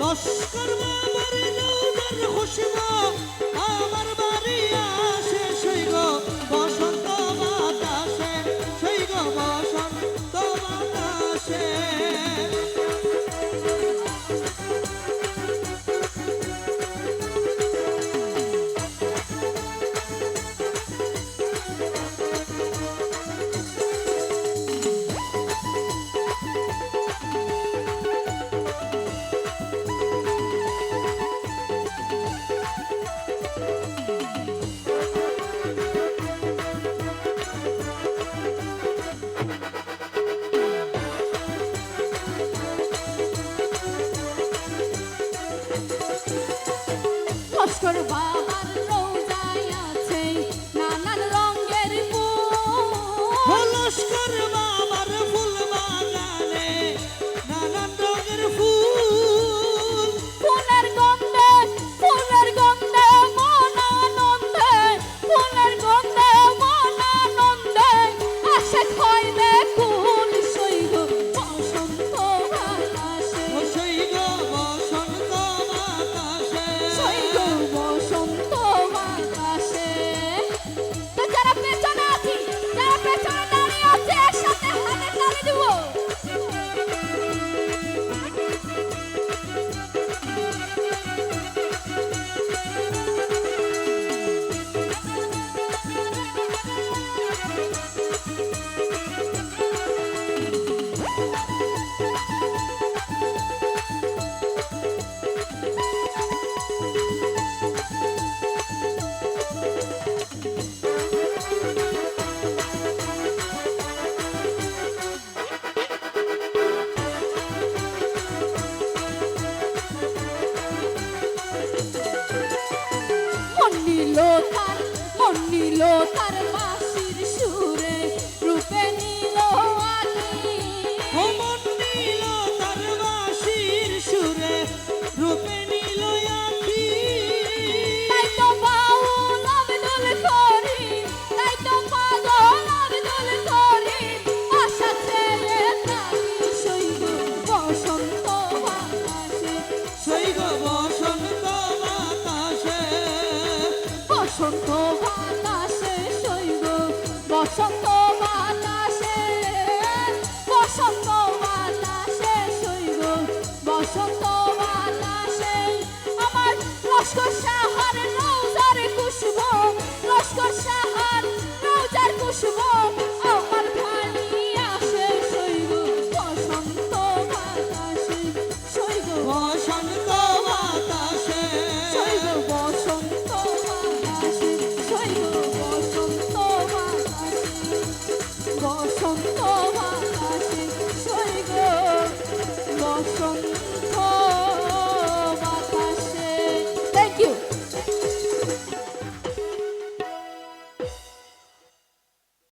লস্কর বাবার রৌদার খুশবু আমার বাড়ি আসে লস্কর বাবার রোজায় আছে নানান রঙের ফুল। লস্কর নিল তার মন তার বসন্ত বাতাসে শৈব বসন্ত বাতাসে বসন্ত বাতাসে শৈব বসন্ত বাতাসে। আমার লস্কর সাহার রোজার কুশব লস্কর সাহার রোজার কুশব আমার ভাই আসে শৈব বসন্ত বাতাসে শৈব বসন্ত বাতাসে